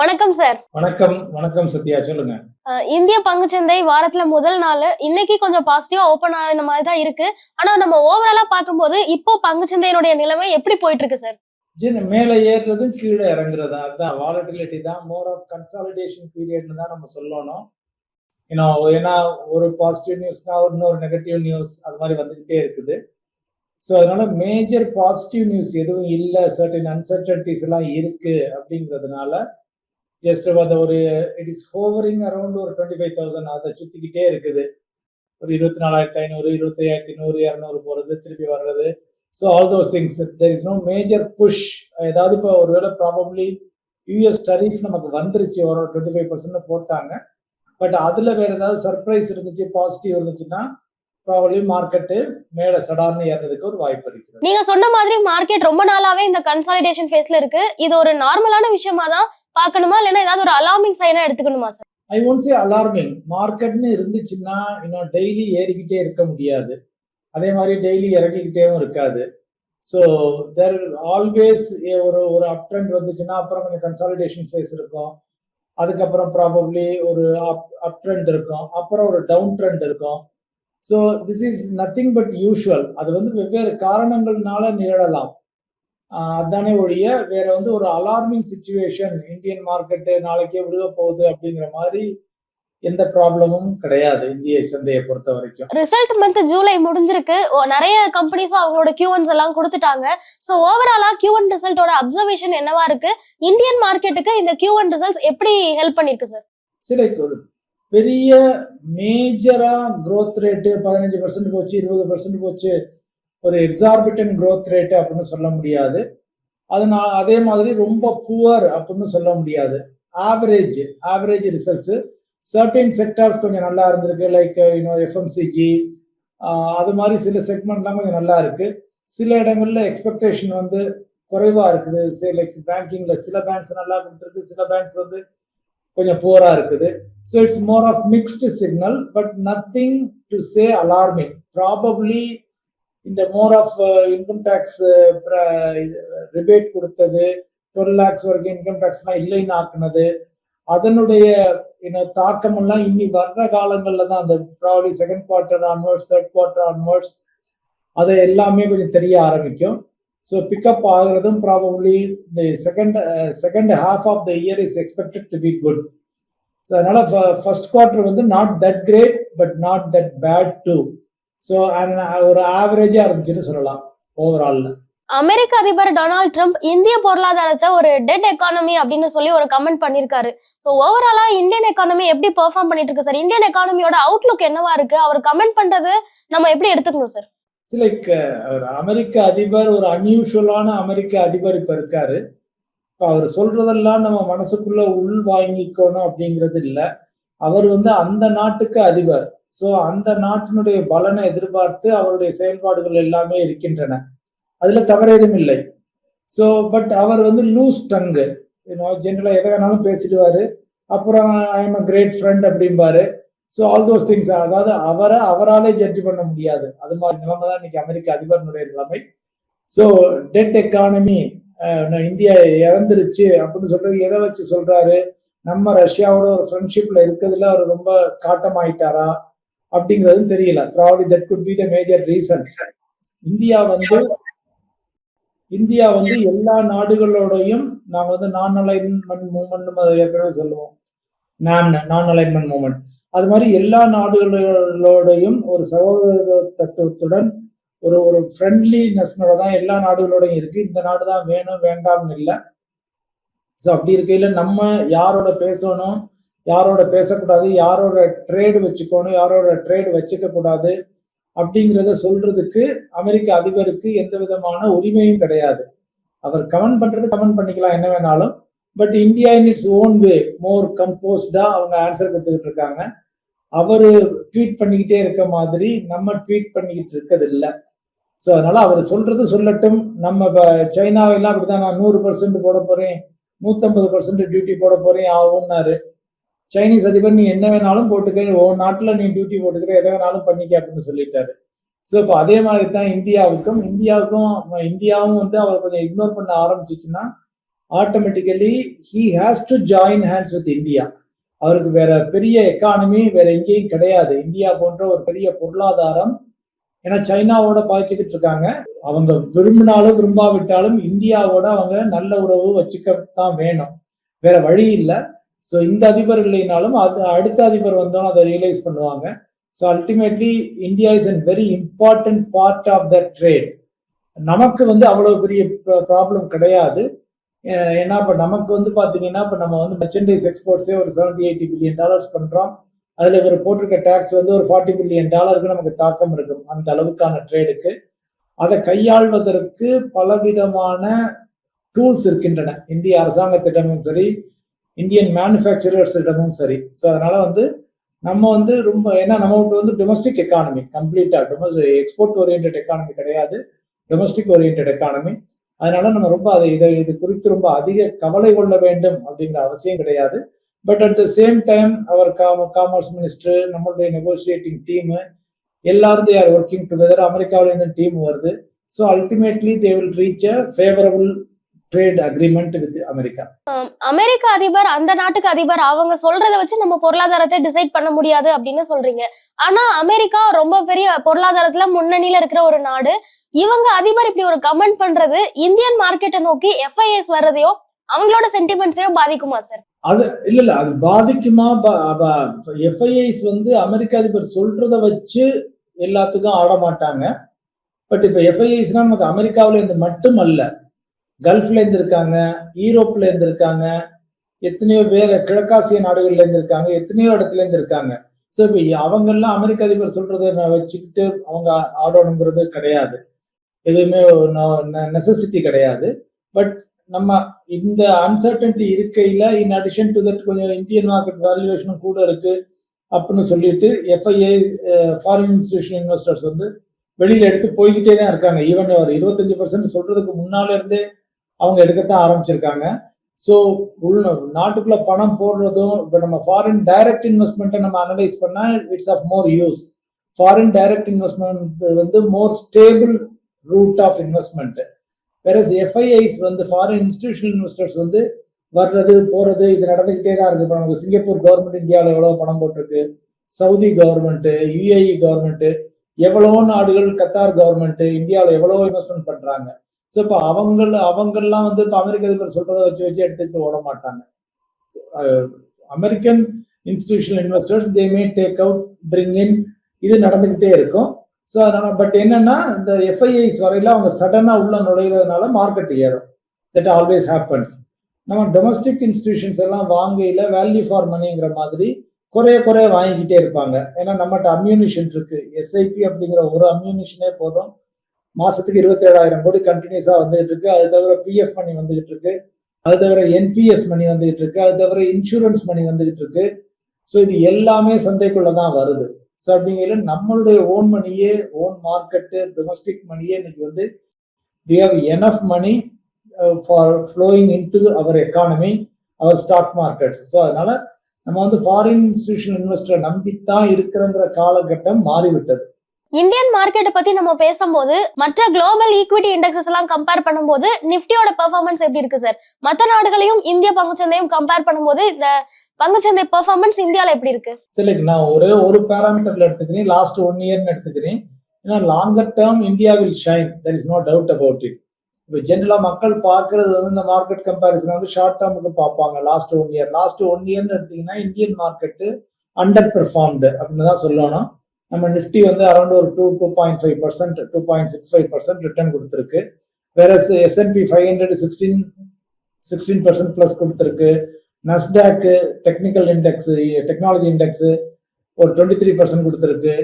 வணக்கம் சார் வணக்கம் வணக்கம் சத்யா சொல்லுங்க. இந்திய பங்குச்சந்தை வாரத்துல முதல் நாள் இன்னைக்கு கொஞ்சம் பாசிட்டிவா ஓபன் ஆன மாதிரி தான் இருக்கு. ஆனா நம்ம ஓவராலா பார்க்கும்போது இப்போ பங்குச்சந்தையினுடைய நிலைமை எப்படி போயிட்டு இருக்கு சார் மேலே ஏறுறதும் கீழே இறங்குறது? அதுதான் வாலட்டிலிட்டி தான். மோர் ஆஃப் கன்சாலிடேஷன் பீரியட்னு தான் நம்ம சொல்லணும். ஏன்னா ஏன்னா ஒரு பாசிட்டிவ் நியூஸ்னா இன்னொரு நெகட்டிவ் நியூஸ் அது மாதிரி வந்துக்கிட்டே இருக்குது. ஸோ அதனால மேஜர் பாசிட்டிவ் நியூஸ் எதுவும் இல்லை. சர்டன் அன்சர்டன்டிஸ் எல்லாம் இருக்கு அப்படிங்கிறதுனால ஜஸ்ட் அந்த ஒரு இட் இஸ் ஹோவரிங் அரௌண்ட் ஒரு டுவெண்ட்டி ஃபைவ் தௌசண்ட் அதை சுற்றிக்கிட்டே இருக்குது. ஒரு இருபத்தி நாலாயிரத்தி ஐநூறு இருபத்தி ஐயாயிரத்தி நூறு இரநூறு போகிறது திருப்பி வர்றது. So all those things there is no major push ஏதாவது இப்போ ஒருவேளை ப்ராபப்ளி யூஎஸ் டரீஃப் நமக்கு வந்துருச்சு ஒரு டுவெண்ட்டி ஃபைவ் பர்சன்ட் போட்டாங்க. பட் அதில் வேற ஏதாவது சர்ப்ரைஸ் இருந்துச்சு பாசிட்டிவ் இருந்துச்சுன்னா ப்ராபப்ளி மார்க்கெட்டு மேலே சடார்னு ஏறதுக்கு ஒரு வாய்ப்பு இருக்குது நீங்க சொன்ன மாதிரி மார்க்கெட் ரொம்ப நாளாவே இந்த கன்சாலிடேஷன் ஃபேஸ்ல இருக்கு. இது ஒரு நார்மலான விஷயமா தான் பார்க்கணுமா? இல்லைன்னா ஏதாவது ஒரு alarming China எடுத்துக்கணுமா sir I won't say alarming மார்க்கெட்னு இருந்துச்சுன்னா இன்னும் டெய்லி ஏறிக்கிட்டே இருக்க முடியாது. அதே மாதிரி டெய்லி இறங்கிக்கிட்டேவும் இருக்காது. ஸோ தெர் ஆல்வேஸ் ஒரு ஒரு அப் ட்ரெண்ட் வந்துச்சுன்னா அப்புறம் கொஞ்சம் கன்சாலிடேஷன் ஃபேஸ் இருக்கும். அதுக்கப்புறம் ப்ராபப்ளி ஒரு அப் அப் ட்ரெண்ட் இருக்கும். அப்புறம் ஒரு டவுன் ட்ரெண்ட் இருக்கும். So this is nothing but usual அது வந்து வெவ்வேறு காரணங்கள்னால நிகழலாம். அதானே ஒழிய வேற வந்து ஒரு அலார்மிங் சுச்சுவேஷன் இந்தியன் மார்க்கெட்டு நாளைக்கே விழுக போகுது அப்படிங்கிற மாதிரி எந்த ப்ராப்ளமும் கிடையாது இந்திய சந்தையை பொறுத்த வரைக்கும். ரிசல்ட் மந்த் ஜூலை முடிஞ்சிருக்கு. நிறைய கம்பெனிஸும் அவங்களோட கியூஎன்ஸ் எல்லாம் கொடுத்துட்டாங்க. ஸோ ஓவராலா கியூஎன் ரிசல்ட்டோட அப்சர்வேஷன் என்னவா இருக்கு? இந்தியன் மார்க்கெட்டுக்கு இந்த கியூஎன் ரிசல்ட்ஸ் எப்படி ஹெல்ப் பண்ணிருக்கு சார் சில பெரிய மேஜரா க்ரோத் ரேட்டு பதினஞ்சு பர்சன்ட் போச்சு இருபது பர்சன்ட் போச்சு. ஒரு எக்ஸார்பிட்டன் க்ரோத் ரேட்டு அப்படின்னு சொல்ல முடியாது. அதனால அதே மாதிரி ரொம்ப புவர் அப்படின்னு சொல்ல முடியாது. Average average results certain sectors கொஞ்சம் நல்லா இருந்திருக்கு. லைக் யூனோ எஃப்எம்சிஜி அது மாதிரி சில செக்மெண்ட்லாம் கொஞ்சம் நல்லா இருக்கு. சில இடங்கள்ல எக்ஸ்பெக்டேஷன் வந்து குறைவா இருக்குது. லைக் பேங்கிங்ல சில பேங்க்ஸ் நல்லா கொடுத்துருக்கு. சில பேங்க்ஸ் வந்து கொஞ்சம் புவரா இருக்குது. So it's more of mixed signal but nothing to say alarming probably இந்த more of income tax rebate கொடுத்தது டுவெல் லேக்ஸ் வரைக்கும் இன்கம் டேக்ஸ்லாம் இல்லைன்னு ஆக்குனது. அதனுடைய என்ன தாக்கம் எல்லாம் இனி வர்ற காலங்கள்ல தான் அந்த probably second quarter onwards third quarter onwards அது எல்லாமே கொஞ்சம் தெரிய ஆரம்பிக்கும். ஸோ பிக்கப் ஆகுறதும் ப்ராபப்ளி இந்த second second half of the year is expected to be good so அதனால ஃபர்ஸ்ட் குவார்ட்டர் வந்து not that great but not that bad too so ஒரு ஆவரேஜாக இருந்துச்சுன்னு சொல்லலாம் ஓவரால்ல அமெரிக்க அதிபர் டொனால்ட் ட்ரம்ப் இந்திய பொருளாதாரத்தை ஒரு டெட் எக்கானமி அப்படின்னு சொல்லி ஒரு கமெண்ட் பண்ணியிருக்காரு ஸோ ஓவராலா இந்தியன் எக்கானமி எப்படி பெர்ஃபார்ம் பண்ணிட்டு இருக்கு சார் இந்தியன் எக்கானமியோட அவுட்லுக் என்னவா இருக்கு? அவர் கமெண்ட் பண்றது நம்ம எப்படி எடுத்துக்கணும் சார் லைக் அவர் uh, அமெரிக்க அதிபர் ஒரு அன்யூஷுவலான அமெரிக்க அதிபர் இப்ப இருக்காரு. அவர் சொல்றதெல்லாம் நம்ம மனசுக்குள்ள உள் வாங்கிக்கணும் அப்படிங்கிறது இல்லை. அவர் வந்து அந்த நாட்டுக்கு அதிபர். ஸோ அந்த நாட்டினுடைய பலனை எதிர்பார்த்து அவருடைய செயல்பாடுகள் எல்லாமே இருக்கின்றன. அதுல தவறேதும் இல்லை. ஸோ பட் அவர் வந்து லூஸ் டங்கு ஜென்ரலா எதை வேணாலும் பேசிடுவாரு. அப்புறம் I am a great friend அப்படிம்பாரு. ஸோ ஆல் தோஸ் திங்ஸ் அதாவது அவரை அவராலே ஜட்ஜ் பண்ண முடியாது. அது மாதிரி நிலைமை தான் இன்னைக்கு அமெரிக்க அதிபர்னுடைய நிலைமை. ஸோ டெட் எக்கானமி இந்தியா இறந்துருச்சு அப்படின்னு சொல்றது எதை வச்சு சொல்றாரு? நம்ம ரஷ்யாவோட ஒரு ஃப்ரெண்ட்ஷிப்ல இருக்கிறதுல அவர் ரொம்ப காட்டமாயிட்டாரா அப்படிங்கிறதும் தெரியல. Probably that could be the major reason India வந்து இந்தியா வந்து எல்லா நாடுகளோடையும் நாங்கள் வந்து நான் அலைன்மெண்ட் மூமெண்ட் ஏற்கனவே சொல்லுவோம். நான் நான் அலைன்மெண்ட் மூமெண்ட் அது மாதிரி எல்லா நாடுகளோடையும் ஒரு சகோதர தத்துவத்துடன் ஒரு ஒரு ஃப்ரெண்ட்லினஸ்னோட தான் எல்லா நாடுகளோடையும் இருக்கு. இந்த நாடு தான் வேணும் வேண்டாம்னு இல்லை. ஸோ அப்படி இருக்கையில நம்ம யாரோட பேசணும் யாரோட பேசக்கூடாது யாரோட ட்ரேடு வச்சுக்கணும் யாரோட ட்ரேடு வச்சுக்க கூடாது அப்படிங்கிறத சொல்றதுக்கு அமெரிக்க அதிபருக்கு எந்த விதமான உரிமையும் கிடையாது. அவர் கமெண்ட் பண்றது கமெண்ட் பண்ணிக்கலாம் என்ன வேணாலும். But India in its own way more கம்போஸ்டா அவங்க ஆன்சர் கொடுத்துக்கிட்டு இருக்காங்க. அவர் ட்வீட் பண்ணிக்கிட்டே இருக்க மாதிரி நம்ம ட்வீட் பண்ணிக்கிட்டு இருக்கிறது இல்லை ஸோ அதனால அவர் சொல்றது சொல்லட்டும். நம்ம இப்போ சைனாவெல்லாம் அப்படிதான் நான் நூறு பர்சன்ட் போட போறேன் நூத்தம்பது பர்சன்ட் டியூட்டி போட போறேன் ஆகும்னாரு. சைனீஸ் அதிபர் நீ என்ன வேணாலும் போட்டுக்க உன் நாட்டில் நீ டியூட்டி போட்டுக்கிற எதை வேணாலும் பண்ணிக்க அப்படின்னு சொல்லிட்டாரு. ஸோ இப்போ அதே மாதிரி தான் இந்தியாவுக்கும் இந்தியாவுக்கும் இந்தியாவும் வந்து அவர் கொஞ்சம் இக்னோர் பண்ண ஆரம்பிச்சிச்சுன்னா automatically he has to join hands with India அவருக்கு வேற பெரிய எக்கானமி வேற எங்கேயும் கிடையாது. இந்தியா போன்ற ஒரு பெரிய பொருளாதாரம். ஏன்னா சைனாவோட பாய்ச்சிக்கிட்டு இருக்காங்க. அவங்க விரும்பினாலும் விரும்பாவிட்டாலும் இந்தியாவோட அவங்க நல்ல உறவு வச்சுக்கத்தான் வேணும். வேற வழி இல்லை. ஸோ இந்த அதிபர் இல்லைனாலும் அது அடுத்த அதிபர் வந்தாலும் அதை ரியலைஸ் பண்ணுவாங்க. So ultimately India is an very important part of the trade நமக்கு வந்து அவ்வளவு பெரிய ப்ராப்ளம் கிடையாது. ஏன்னா இப்போ நமக்கு வந்து பார்த்தீங்கன்னா இப்போ நம்ம வந்து மெர்ச்சன்டைஸ் எக்ஸ்போர்ட்ஸே ஒரு செவன்டி எயிட்டி பில்லியன் டாலர்ஸ் பண்ணுறோம் அதில் இவர் போட்டிருக்க டேக்ஸ் வந்து ஒரு ஃபார்ட்டி பில்லியன் டாலருக்கு நமக்கு தாக்கம் இருக்கும் அந்த அளவுக்கான ட்ரேடுக்கு அதை கையாள்வதற்கு பலவிதமான டூல்ஸ் இருக்கின்றன. இந்திய அரசாங்கத்திடமும் சரி இந்தியன் மேனுஃபேக்சரர்ஸிடமும் சரி. ஸோ அதனால வந்து நம்ம வந்து ரொம்ப ஏன்னா நம்ம வந்து டொமஸ்டிக் எக்கானமி கம்ப்ளீட்டாக டொமஸ்டிக் எக்ஸ்போர்ட் ஓரியன்ட் எக்கானமி கிடையாது. டொமஸ்டிக் ஓரியன்ட் எக்கானமி அதனால நம்ம ரொம்ப அதை இதை இது குறித்து ரொம்ப அதிக கவலை கொள்ள வேண்டும் அப்படிங்கிற அவசியம் கிடையாது. But at the same time our commerce minister நம்மளுடைய நெகோசியேட்டிங் டீம் எல்லாரும் தே ஆர் ஒர்க்கிங் டுகெதர் அமெரிக்காவில இருந்து டீம் வருது. So ultimately they will reach a favourable trade agreement with America அமெரிக்க அதிபர் அந்த நாட்டுக்கு அதிபர் அவங்க சொல்றத வச்சு நம்ம பொருளாதாரத்தை டிசைட் பண்ண முடியாது அப்படின்னு சொல்றீங்க. ஆனா அமெரிக்கா ரொம்ப பெரிய பொருளாதாரத்துல முன்னணியில இருக்கிற ஒரு நாடு. இவங்க அதிபர் இப்படி ஒரு கமெண்ட் பண்றது இந்தியன் மார்க்கெட்டை நோக்கி எஃப்ஐஎஸ் வர்றதையோ அவங்களோட சென்டிமெண்ட்ஸையோ பாதிக்குமா சார் அது இல்ல இல்ல அது பாதிக்குமா எஃப்ஐஐஸ் வந்து அமெரிக்க அதிபர் சொல்றத வச்சு எல்லாத்துக்கும் ஆட மாட்டாங்க பட் இப்ப எஃப்ஐஐஸ்னா நமக்கு அமெரிக்காவில இருந்து மட்டும் அல்ல கல்ஃப்ல இருந்து இருக்காங்க ஈரோப்ல இருந்து இருக்காங்க எத்தனையோ வேற கிழக்காசிய நாடுகள்ல இருந்து இருக்காங்க எத்தனையோ இடத்துல இருந்து இருக்காங்க ஸோ இப்போ அவங்கெல்லாம் அமெரிக்க அதிபர் சொல்றதை வச்சுக்கிட்டு அவங்க ஆடணுங்கிறது கிடையாது. எதுவுமே நெசசிட்டி கிடையாது. பட் நம்ம இந்த அன்சர்டன்டி இருக்கையில இன் அடிஷன் டு தட் கொஞ்சம் இந்தியன் மார்க்கெட் வேல்யூவேஷனும் கூட இருக்கு அப்படின்னு சொல்லிட்டு எஃப்ஐஏ ஃபாரின் இன்ஸ்டியூஷன் இன்வெஸ்டர்ஸ் வந்து வெளியில எடுத்து போய்கிட்டே தான் இருக்காங்க. ஈவன் ஒரு இருபத்தஞ்சு பர்சன்ட் சொல்றதுக்கு முன்னால இருந்தே அவங்க எடுக்கத்தான் ஆரம்பிச்சிருக்காங்க. ஸோ உள்ள நாட்டுக்குள்ள பணம் போடுறதும் இப்போ நம்ம ஃபாரின் டைரக்ட் இன்வெஸ்ட்மெண்ட்டை நம்ம அனலைஸ் பண்ணால் it's of more use foreign direct investment வந்து more stable route of investment வேற எஃப்ஐஐஸ் வந்து ஃபாரின் இன்ஸ்டிடியூஷனல் இன்வெஸ்டர்ஸ் வந்து வர்றது போறது இது நடந்துகிட்டே தான் இருக்கு. இப்போ நமக்கு சிங்கப்பூர் கவர்மெண்ட் இந்தியாவில் எவ்வளோ பணம் போட்டிருக்கு. சவுதி கவர்மெண்ட்டு யுஏஇ கவர்மெண்ட்டு எவ்வளோ நாடுகள் கத்தார் கவர்மெண்ட்டு இந்தியாவில் எவ்வளோ இன்வெஸ்ட்மெண்ட் பண்ணுறாங்க ஸோ இப்போ அவங்க அவங்கெல்லாம் வந்து இப்போ அமெரிக்க அதிபர் சொல்றதை வச்சு வச்சு எடுத்துக்கிட்டு ஓட மாட்டாங்க. American institutional investors they may take out bring in இது நடந்துகிட்டே இருக்கும். ஸோ அதனால பட் என்னன்னா இந்த எஃப்ஐஐஸ் வரையில அவங்க சடனா உள்ள நுழையிறதுனால மார்க்கெட் ஏறும். தட் ஆல்வேஸ் ஹேப்பன்ஸ் நம்ம டொமஸ்டிக் இன்ஸ்டிடியூஷன்ஸ் எல்லாம் வாங்கையில வேல்யூ ஃபார் மணிங்கிற மாதிரி குறைய குறைய வாங்கிக்கிட்டே இருப்பாங்க. ஏன்னா நம்மகிட்ட அம்யூனிஷன் இருக்கு. எஸ்ஐபி அப்படிங்கிற ஒரு அம்யூனிஷனே போதும். மாசத்துக்கு இருபத்தி ஏழாயிரம் கோடி கண்டினியூஸா வந்துகிட்டு இருக்கு. அது தவிர பிஎஃப் மணி வந்துகிட்டு இருக்கு. அது தவிர என்பிஎஸ் மணி வந்துகிட்டு இருக்கு. அது தவிர இன்சூரன்ஸ் மணி வந்துகிட்டு இருக்கு. ஸோ இது எல்லாமே சந்தைக்குள்ள தான் வருது. ஸோ அப்படிங்கிற நம்மளுடைய ஓன் மணியே ஓன் மார்க்கெட்டு டொமஸ்டிக் மணியே இன்னைக்கு வந்து we have enough money for flowing in to our economy our stock market so அதனால நம்ம வந்து ஃபாரின் இன்ஸ்டியூஷன் இன்வெஸ்டரை நம்பித்தான் இருக்கிறங்கிற காலகட்டம் மாறிவிட்டது. இந்தியன் மார்க்கெட்டை பத்தி நம்ம பேசும்போது மற்ற குளோபல் ஈக்விட்டி இண்டெக்ஸஸ் எல்லாம் கம்பேர் பண்ணும்போது நிஃப்டியோட பெர்ஃபார்மன்ஸ் எப்படி இருக்கு சார் மற்ற நாடுகளையும் இந்திய பங்குச்சந்தையும் கம்பேர் பண்ணும்போது இந்த பங்குச்சந்தை பெர்ஃபார்மன்ஸ் இந்தியாவில் எப்படி இருக்கு? சரிங்க நான் ஒரே ஒரு பேராமீட்டர்ல எடுத்துக்கிறேன் லாஸ்ட் ஒன் இயர்னு எடுத்துக்கிறேன். ஏன்னா longer term India will shine there is no doubt about it இப்போ ஜென்ரலா மக்கள் பார்க்கறது வந்து இந்த மார்க்கெட் கம்பேரிசன் வந்து ஷார்ட் டேர்முக்கு பார்ப்பாங்க last one year last one இயர்னு எடுத்தீங்கன்னா இந்தியன் மார்க்கெட்டு அண்டர் பெர்ஃபார்ம்டு அப்படின்னு தான் சொல்லணும். நம்ம நிஃப்டி வந்து அரௌண்ட் ஒரு two two point five percent two point six five percent return கொடுத்துருக்கு. வேற S and P five hundred sixteen sixteen percent plus கொடுத்துருக்கு. நஸ்டாக்கு டெக்னிக்கல் இண்டெக்ஸ் டெக்னாலஜி இண்டெக்ஸ் ஒரு டுவெண்ட்டி த்ரீ பர்சன்ட் கொடுத்துருக்கு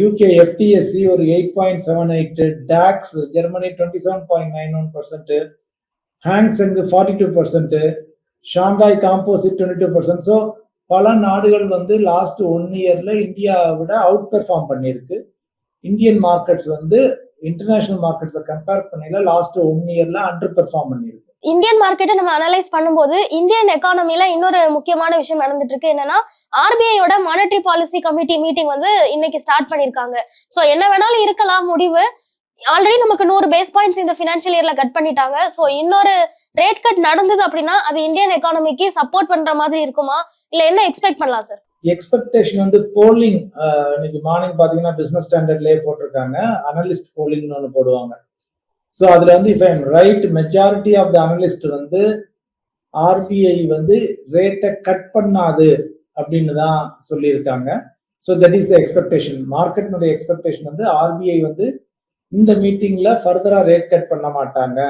யூகே எஃப்டிஎஸ்சி ஒரு eight point seven eight DAX Germany twenty seven point nine one percent Hang Seng forty two percent Shanghai composite twenty two percent so பல நாடுகள் வந்து last one இயர்ல இந்தியாவை விட out perform பண்ணியிருக்கு. Indian markets வந்து international மார்க்கெட்ஸை கம்பேர் பண்ணல லாஸ்ட் ஒன் இயர்ல அண்டர் பெர்ஃபார்ம் பண்ணியிருக்கு. இந்தியன் மார்க்கெட்டை நம்ம அனலைஸ் பண்ணும்போது இந்தியன் எக்கானமில இன்னொரு முக்கியமான விஷயம் நடந்துட்டு இருக்கு என்னன்னா ஆர்பிஐயோட மானிட்டரி பாலிசி கமிட்டி மீட்டிங் வந்து இன்னைக்கு ஸ்டார்ட் பண்ணிருக்காங்க சோ என்ன வேணாலும் இருக்கலாம் முடிவு. ஆல்ரெடி நமக்கு நூறு பேஸ் பாயிண்ட்ஸ் இந்த ஃபினான்ஷியல் இயர்ல கட் பண்ணிட்டாங்க. ஸோ இன்னொரு ரேட் கட் நடந்தது அப்படின்னா அது இந்தியன் எக்கானமிக்கு சப்போர்ட் பண்ற மாதிரி இருக்குமா? இல்ல என்ன எக்ஸ்பெக்ட் பண்ணலாம் சார் எக்ஸ்பெக்டேஷன் வந்து போலிங் இன்னைக்கு மார்னிங் பாத்தீங்கன்னா பிசினஸ் ஸ்டாண்டர்ட்லயே போட்டிருக்காங்க. அனலிஸ்ட் போலிங்னு ஒன்று போடுவாங்க. ஸோ அதுல வந்து if I'm right majority of the analyst வந்து ஆர்பிஐ வந்து ரேட்டை கட் பண்ணாது அப்படின்னு தான் சொல்லியிருக்காங்க. So that is the expectation மார்க்கெட்னுடைய expectation வந்து ஆர்பிஐ வந்து இந்த மீட்டிங்ல ஃபர்தரா ரேட் கட் பண்ண மாட்டாங்க.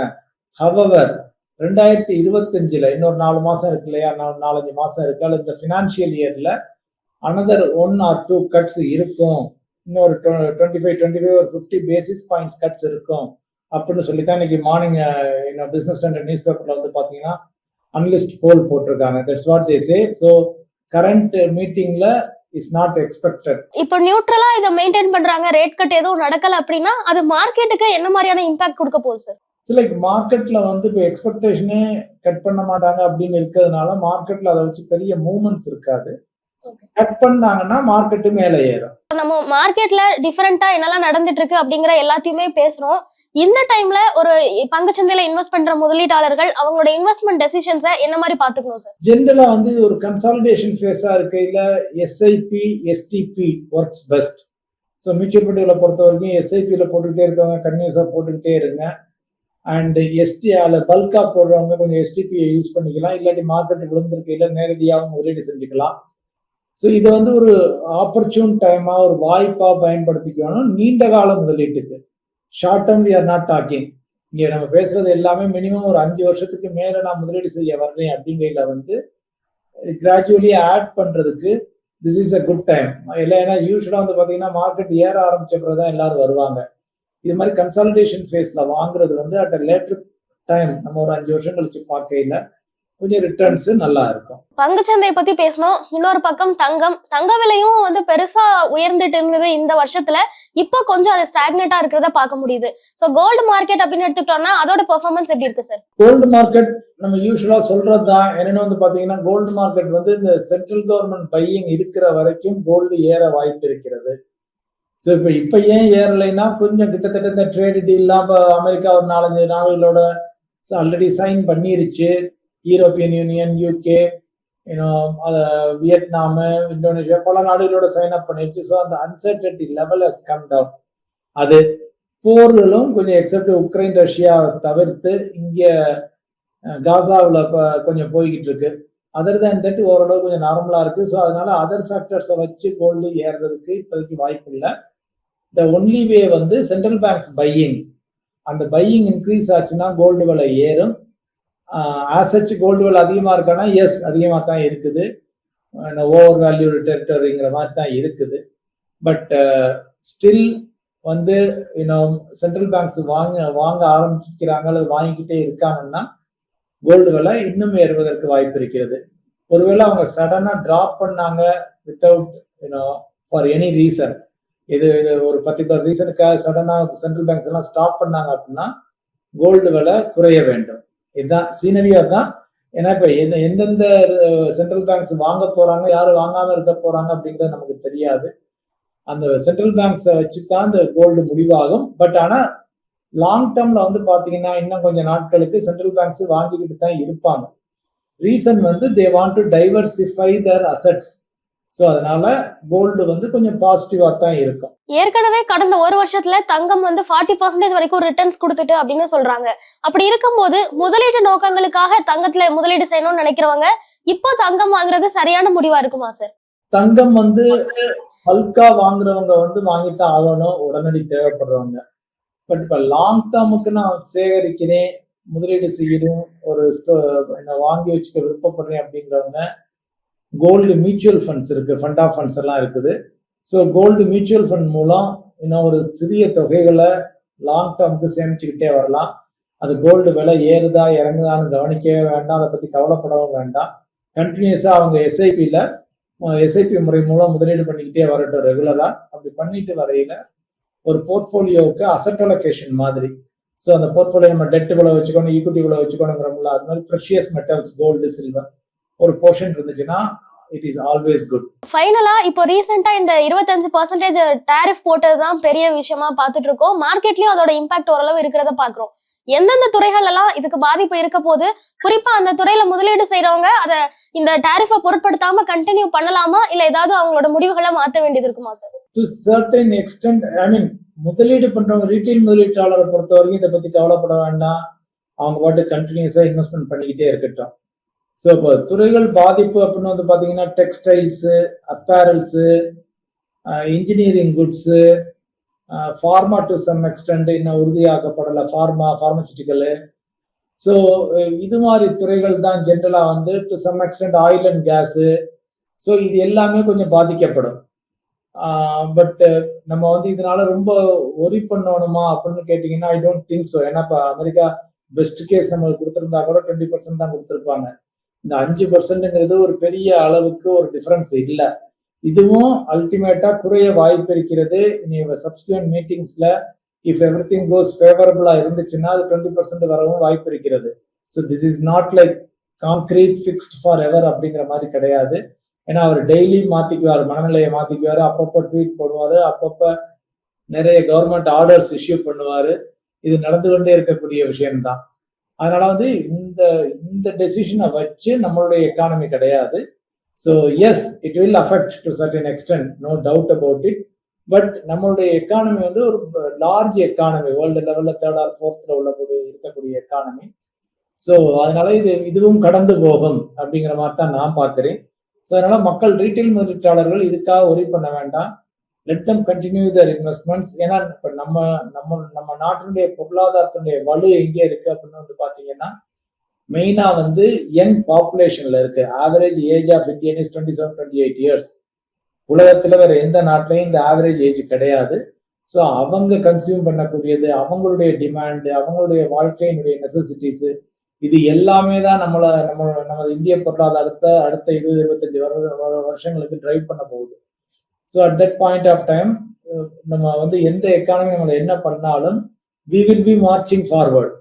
ஹவவர் ரெண்டாயிரத்தி இருபத்தஞ்சுல இன்னொரு நாலு மாசம் இருக்கு இல்லையா? நாலு நாலஞ்சு மாசம் இருக்கு. அல்லது இந்த ஃபினான்ஷியல் இயர்ல another one or two cuts இருக்கும். இன்னொரு டுவெண்ட்டி ஃபைவ் டுவெண்ட்டி ஃபைவ் ஒரு ஃபிஃப்டி பேசிஸ் பாயிண்ட்ஸ் கட்ஸ் இருக்கும். அப்படின்னு சொல்லி தான் இன்னைக்கு மார்னிங் இன்னும் பிஸ்னஸ் ஸ்டாண்டர்ட் நியூஸ் பேப்பர்ல வந்து பாத்தீங்கன்னா அன்லிஸ்ட் போல் போட்டிருக்காங்க. That's what they say so current மீட்டிங்ல இஸ் நாட் எக்ஸ்பெக்டட் இப்போ நியூட்ரலா இதை மெயின்டைன் பண்றாங்க ரேட் கட் எதுவும் நடக்கல அப்படின்னா அது மார்க்கெட்டுக்கு என்ன மாதிரியான இம்பாக்ட் கொடுக்க போகுது சார் லைக் மார்க்கெட்ல வந்து இப்போ எக்ஸ்பெக்டேஷனே கட் பண்ண மாட்டாங்க அப்படின்னு இருக்கிறதுனால மார்க்கெட்ல அதை வச்சு பெரிய மூவ்மெண்ட்ஸ் இருக்காது. கட் பண்ணாங்கன்னா மார்க்கெட்டு மேலே ஏறும். நம்ம மார்க்கெட்ல டிஃபரெண்டா என்னெல்லாம் நடந்துட்டு இருக்கு அப்படிங்கிற எல்லாத்தையுமே பேசுறோம். இந்த டைம்ல ஒரு பங்குச்சந்தையில இன்வெஸ்ட் பண்ற முதலீட்டாளர்கள் அவங்களோட இன்வெஸ்ட்மெண்ட் டெசிஷன்ஸை என்ன மாதிரி பாத்துக்கணும் சார் ஜென்ரலா வந்து ஒரு கன்சாலிடேஷன் ஃபேஸா இருக்கையில SIP STP works best so mutual ஃபண்டுகளை பொறுத்த வரைக்கும் எஸ்ஐபியில் போட்டுக்கிட்டே இருக்கவங்க கன்யூஸாக போட்டுக்கிட்டே இருங்க. அண்ட் எஸ்டி அதில் பல்கா போடுறவங்க கொஞ்சம் எஸ்டிபியை யூஸ் பண்ணிக்கலாம். இல்லாட்டி மார்க்கெட் விழுந்திருக்கையில நேரடியாகவும் முதலீடு செஞ்சுக்கலாம். ஸோ இதை வந்து ஒரு ஆப்பர்ச்சுன் டைமா ஒரு வாய்ப்பா பயன்படுத்திக்கணும். நீண்ட கால முதலீட்டுக்கு. Short term we are not talking இங்கே நம்ம பேசுறது எல்லாமே மினிமம் ஒரு அஞ்சு வருஷத்துக்கு மேல நான் முதலீடு செய்ய வர்றேன் அப்படிங்கிறத வந்து கிராஜுவலி ஆட் பண்றதுக்கு this is a good time இல்லை ஏன்னா யூஸ்வலாக வந்து பார்த்தீங்கன்னா மார்க்கெட் ஏற ஆரம்பிச்ச பிறகு தான் எல்லாரும் வருவாங்க. இது மாதிரி கன்சல்டேஷன் ஃபேஸில் வாங்குறது வந்து அட் அ லேட்டர் டைம் நம்ம ஒரு அஞ்சு வருஷம் கழிச்சு பார்க்கையில கொஞ்சம் ரிட்டர்ன்ஸ் நல்லா இருக்கும் பங்குச்சந்தையை பத்தி பேசணும். இன்னொரு பக்கம் தங்கம். தங்க விலையும் வந்து பெருசா உயர்ந்துட்டு இருந்தது இந்த வருஷத்துல. இப்போ கொஞ்சம் அது ஸ்டாக்னேட்டா இருக்கிறத பார்க்க முடியுது. சோ கோல்டு மார்க்கெட் அப்படின்னு எடுத்துக்கிட்டோம்னா அதோட பெர்ஃபார்மன்ஸ் எப்படி இருக்கு சார் கோல்டு மார்க்கெட் நம்ம யூஸ்வலா சொல்றது தான் என்னன்னு வந்து பாத்தீங்கன்னா கோல்டு மார்க்கெட் வந்து இந்த சென்ட்ரல் கவர்மெண்ட் பையிங் இருக்கிற வரைக்கும் கோல்டு ஏற வாய்ப்பு இருக்கிறது. ஸோ இப்போ இப்போ ஏன் ஏறலைன்னா கொஞ்சம் கிட்டத்தட்ட இந்த ட்ரேட் டீல்லாம் இப்போ அமெரிக்கா ஒரு நாலஞ்சு நாடுகளோட ஆல்ரெடி சைன் பண்ணிருச்சு. யூரோப்பியன் யூனியன் யூகே இன்னும் வியட்நாமு இந்தோனேஷியா பல நாடுகளோட சைன் அப் பண்ணிடுச்சு ஸோ அந்த uncertainty level has come down அது போர்களும் கொஞ்சம் எக்ஸப்ட் உக்ரைன் ரஷ்யா தவிர்த்து இங்கே காசாவில் இப்போ கொஞ்சம் போய்கிட்டு இருக்கு. அதர் தேன் தட் ஓரளவு கொஞ்சம் நார்மலாக இருக்கு. ஸோ அதனால அதர் ஃபேக்டர்ஸை வச்சு கோல்டு ஏறுறதுக்கு இப்போதைக்கு வாய்ப்பு இல்லை. த ஒன்லி வே வந்து சென்ட்ரல் பேங்க்ஸ் பையிங்ஸ் அந்த பையிங் இன்க்ரீஸ் ஆச்சுன்னா கோல்டு விலை ஏறும். ஆசச் கோல்டு வேல் அதிகமாக இருக்கானா? எஸ் அதிகமாக தான் இருக்குது ஓவர் வேல்யூ டெரிட்டரிங்கிற மாதிரி தான் இருக்குது. பட் ஸ்டில் வந்து இன்னும் சென்ட்ரல் பேங்க்ஸ் வாங்க வாங்க ஆரம்பிக்கிறாங்க அல்லது வாங்கிக்கிட்டே இருக்காங்கன்னா கோல்டு விலை இன்னும் ஏறுவதற்கு வாய்ப்பு இருக்கிறது. ஒருவேளை அவங்க சடனாக ட்ராப் பண்ணாங்க without you know for any reason இது இது ஒரு பர்டிகுலர் ரீசனுக்காக சடனாக சென்ட்ரல் பேங்க்ஸ் எல்லாம் ஸ்டாப் பண்ணாங்க அப்படின்னா கோல்டு விலை குறைய வேண்டும். இதுதான் சீனரியா தான். ஏன்னா இப்ப எந்த எந்தெந்த சென்ட்ரல் பேங்க்ஸ் வாங்க போறாங்க யாரு வாங்காம இருக்க போறாங்க அப்படிங்கிறது நமக்கு தெரியாது. அந்த சென்ட்ரல் பேங்க்ஸை வச்சு தான் இந்த கோல்டு முடிவாகும். பட் ஆனா லாங் டேர்ம்ல வந்து பாத்தீங்கன்னா இன்னும் கொஞ்சம் நாட்களுக்கு சென்ட்ரல் பேங்க்ஸ் வாங்கிக்கிட்டு தான் இருப்பாங்க. ரீசன் வந்து they want to diversify their assets so அதனால கோல்டு வந்து கொஞ்சம் பாசிட்டிவா தான் இருக்கும். ஏற்கனவே கடந்த ஒரு வருஷத்துல தங்கம் வந்து ஃபார்ட்டி பர்சன்டேஜ் வரைக்கும் ரிட்டர்ன்ஸ் கொடுத்துட்டு அப்படின்னு சொல்றாங்க. அப்படி இருக்கும்போது முதலீட்டு நோக்கங்களுக்காக தங்கத்துல முதலீடு செய்யணும்னு நினைக்கிறவங்க இப்போ தங்கம் வாங்குறது சரியான முடிவா இருக்குமா சார் தங்கம் வந்து பல்கா வாங்குறவங்க வந்து வாங்கித்தான் ஆகணும். உடனடி தேவைப்படுறவங்க. பட் இப்ப லாங் டேர்முக்கு நான் சேகரிக்கிறேன் முதலீடு செய்யணும் ஒரு என்ன வாங்கி வச்சுக்க விருப்பப்படுறேன் அப்படிங்கிறவங்க கோல்டு மியூச்சுவல் ஃபண்ட்ஸ் இருக்கு ஃபண்ட் ஆஃப் ஃபண்ட்ஸ் எல்லாம் இருக்குது. ஸோ கோல்டு மியூச்சுவல் ஃபண்ட் மூலம் இன்னும் ஒரு சிறிய தொகைகளை லாங் டேர்முக்கு சேமிச்சுக்கிட்டே வரலாம். அது கோல்டு விலை ஏறுதா இறங்குதான்னு கவனிக்கவே வேண்டாம். அதை பத்தி கவலைப்படவும் வேண்டாம். கண்டினியூஸா அவங்க எஸ்ஐபியில எஸ்ஐபி முறை மூலம் முதலீடு பண்ணிக்கிட்டே வரட்டும் ரெகுலரா அப்படி பண்ணிட்டு வரையில ஒரு போர்ட்ஃபோலியோவுக்கு அசட் அலோகேஷன் மாதிரி. ஸோ அந்த போர்ட்ஃபோலியோ நம்ம டெட்டுக்குள்ள வச்சுக்கணும் ஈக்குவிட்டிக்குள்ள வச்சுக்கணுங்கிறோம்ல அது மாதிரி ப்ரெஷியஸ் மெட்டல்ஸ் கோல்டு சில்வர் ஒரு போர்ஷன் இருந்துச்சுன்னா இட் இஸ் ஆல்வேஸ் குட் ஃபைனலா இப்போ ரீசெண்டா இந்த இருபத்தஞ்சு பர்சன்டேஜ் டேரிஃப் போட்டதுதான் பெரிய விஷயமா பார்த்துட்டு இருக்கோம் மார்க்கெட்லயும் அதோட இம்பாக்ட் ஓரளவு இருக்கிறத பாக்குறோம் எந்தெந்த துறைகள் எல்லாம் இதுக்கு பாதிப்பு இருக்க போது குறிப்பா அந்த துறையில முதலீடு செய்றவங்க அத இந்த டேரிஃபை பொருட்படுத்தாம கண்டினியூ பண்ணலாமா? இல்ல ஏதாவது அவங்களோட முடிவுகளை மாத்த வேண்டியது இருக்குமா sir to certain extent I mean முதலீடு பண்றவங்க ரீட்டைல் முதலீட்டாளரை பொறுத்த வரைக்கும் இதை பத்தி கவலைப்பட வேண்டாம். அவங்க பாட்டு கண்டினியூஸா இன்வெஸ்ட்மெண்ட் பண்ணிக்கிட்டே இருக்கட்டும். ஸோ இப்போ துறைகள் பாதிப்பு அப்படின்னு வந்து பார்த்தீங்கன்னா textiles apparels engineering goods pharma to some extent இன்னும் உறுதியாக்கப்படலை. ஃபார்மா ஃபார்மசூட்டிக்கலு ஸோ இது மாதிரி துறைகள் தான் ஜென்ரலாக வந்து to some extent oil and gas so இது எல்லாமே கொஞ்சம் பாதிக்கப்படும். பட் நம்ம வந்து இதனால ரொம்ப ஒரி பண்ணணுமா அப்படின்னு கேட்டிங்கன்னா ஐ டோன்ட் திங்க் ஸோ ஏன்னா இப்போ அமெரிக்கா பெஸ்ட் கேஸ் நம்ம கொடுத்துருந்தா கூட டுவெண்ட்டி பர்சன்ட் தான் கொடுத்துருப்பாங்க. இந்த அஞ்சு பர்சன்ட்ங்கிறது ஒரு பெரிய அளவுக்கு ஒரு டிஃபரன்ஸ் இல்லை. இதுவும் அல்டிமேட்டா குறைய வாய்ப்பு இருக்கிறது. இனி சப்ஸ்கிரிப்ஷன் மீட்டிங்ஸ்ல இஃப் எவ்ரி திங் கோஸ் ஃபேவரபுளா இருந்துச்சுன்னா அது டுவெண்ட்டி பர்சன்ட் வரவும் வாய்ப்பு இருக்கிறது. So this is not like concrete fixed forever அப்படிங்கிற மாதிரி கிடையாது. ஏன்னா அவர் டெய்லி மாத்திக்குவார் மனநிலையை மாத்திக்குவார் அப்பப்போ ட்வீட் போடுவார் அப்பப்போ நிறைய கவர்மெண்ட் ஆர்டர்ஸ் இஷ்யூ பண்ணுவார். இது நடந்து கொண்டே இருக்கக்கூடிய விஷயம்தான். அதனால வந்து இந்த இந்த டெசிஷனை வச்சு நம்மளுடைய எக்கானமி கிடையாது. So yes it will affect to certain extent no doubt about it but நம்மளுடைய எக்கானமி வந்து ஒரு லார்ஜ் எக்கானமி வேர்ல்டு லெவலில் தேர்ட் ஆர் ஃபோர்த்தில் உள்ளக்கூடிய இருக்கக்கூடிய எக்கானமி ஸோ அதனால இது இதுவும் கடந்து போகும் அப்படிங்கிற மாதிரி தான் நான் பார்க்குறேன். ஸோ அதனால மக்கள் ரீட்டைல் முதலீட்டாளர்கள் இதுக்காக ஒரி பண்ண வேண்டாம். Let them continue their investments ஏன்னா இப்போ நம்ம நம்ம நம்ம நாட்டினுடைய பொருளாதாரத்தினுடைய வலு எங்கே இருக்கு அப்படின்னு வந்து பார்த்தீங்கன்னா மெயினா வந்து யங் பாப்புலேஷன்ல இருக்கு. Average age of Indian is twenty seven twenty eight years உலகத்துல வேற எந்த நாட்டிலையும் இந்த ஆவரேஜ் ஏஜ் கிடையாது. ஸோ அவங்க கன்சியூம் பண்ணக்கூடியது அவங்களுடைய டிமாண்டு அவங்களுடைய வாழ்க்கையினுடைய நெசசிட்டிஸ் இது எல்லாமே தான் நம்மளை நம்ம நம்ம இந்திய பொருளாதாரத்தை அடுத்த இருபது இருபத்தஞ்சு வரு வருஷங்களுக்கு டிரைவ் பண்ண போகுது. So at that point of time நம்ம வந்து எந்த எக்கானமி நம்மளை என்ன பண்ணாலும் we will be marching forward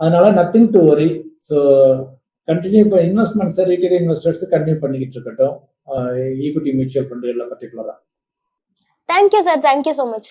அதனால nothing to worry so continue இப்போ இன்வெஸ்ட்மெண்ட்ஸை ரீட்டைல் இன்வெஸ்டர்ஸ் கண்டினியூ பண்ணிக்கிட்டு இருக்கட்டும். ஈக்விட்டி மியூச்சுவல் ஃபண்டுகளில் பர்டிகுலராக thank you sir thank you so much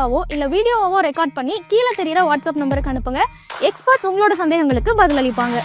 ஃபோட்டோவோ இல்ல வீடியோவோ ரெக்கார்ட் பண்ணி கீழே தெரியிற வாட்ஸ்அப் நம்பருக்கு அனுப்புங்க. எக்ஸ்பர்ட்ஸ் உங்களோட சந்தேகங்களுக்கு பதிலளிப்பாங்க.